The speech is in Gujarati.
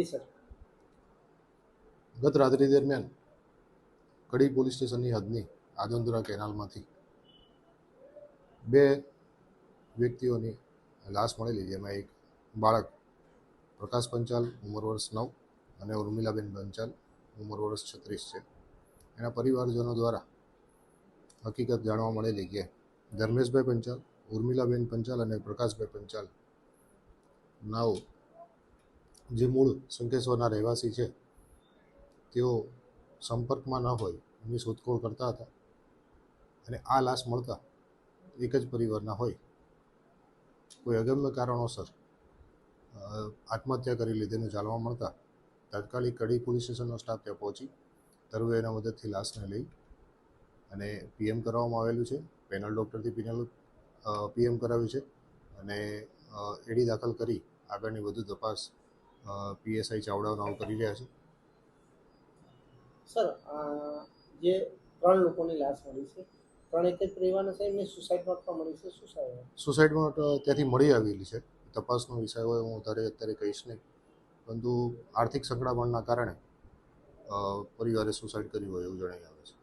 સર. ગત રાત્રિ દરમિયાન કડી પોલીસ સ્ટેશનની હદની આદંદુરા કેનાલમાંથી બે વ્યક્તિઓની લાશ મળેલી જેમાં એક બાળક પ્રકાશ પંચાલ, ઉંમર વર્ષ નવ અને ઉર્મિલાબેન પંચાલ, ઉંમર વર્ષ છત્રીસ છે. એના પરિવારજનો દ્વારા હકીકત જાણવા મળેલી કે ધર્મેશભાઈ પંચાલ, ઉર્મિલાબેન પંચાલ અને પ્રકાશભાઈ પંચાલ નાઓ જે મૂળ શંકેશ્વરના રહેવાસી છે, તેઓ સંપર્કમાં ન હોય એની શોધખોળ કરતા હતા. અને આ લાશ મળતા એક જ પરિવારના હોય. કોઈ અગમ્ય કારણોસર આત્મહત્યા કરી લીધેનું જાણવા મળતા તાત્કાલિક કડી પોલીસ સ્ટેશનનો સ્ટાફ ત્યાં પહોંચી તરવૈયાના મદદથી લાશને લઈ અને પીએમ કરવામાં આવેલું છે. પેનલ ડૉક્ટરથી પેનલ પીએમ કરાવ્યું છે અને એડી દાખલ કરી આગળની વધુ તપાસ પીએસઆઈ ચાવડા નામ કરી રહ્યા છે. સર જે ત્રણ લોકોની લાશ મળી છે ત્રણ એક જ પરિવારના છે એમને સુસાઇડ નોટ પણ મળી છે સુસાઇડ સુસાઇડમાં ત્યાંથી મળી આવેલી છે. તપાસનો વિષય હોય હું વધારે અત્યારે કહીશ નહીં. પરંતુ આર્થિક સંકળામણના કારણે પરિવારે સુસાઇડ કર્યું હોય એવું જણાઈ આવે છે.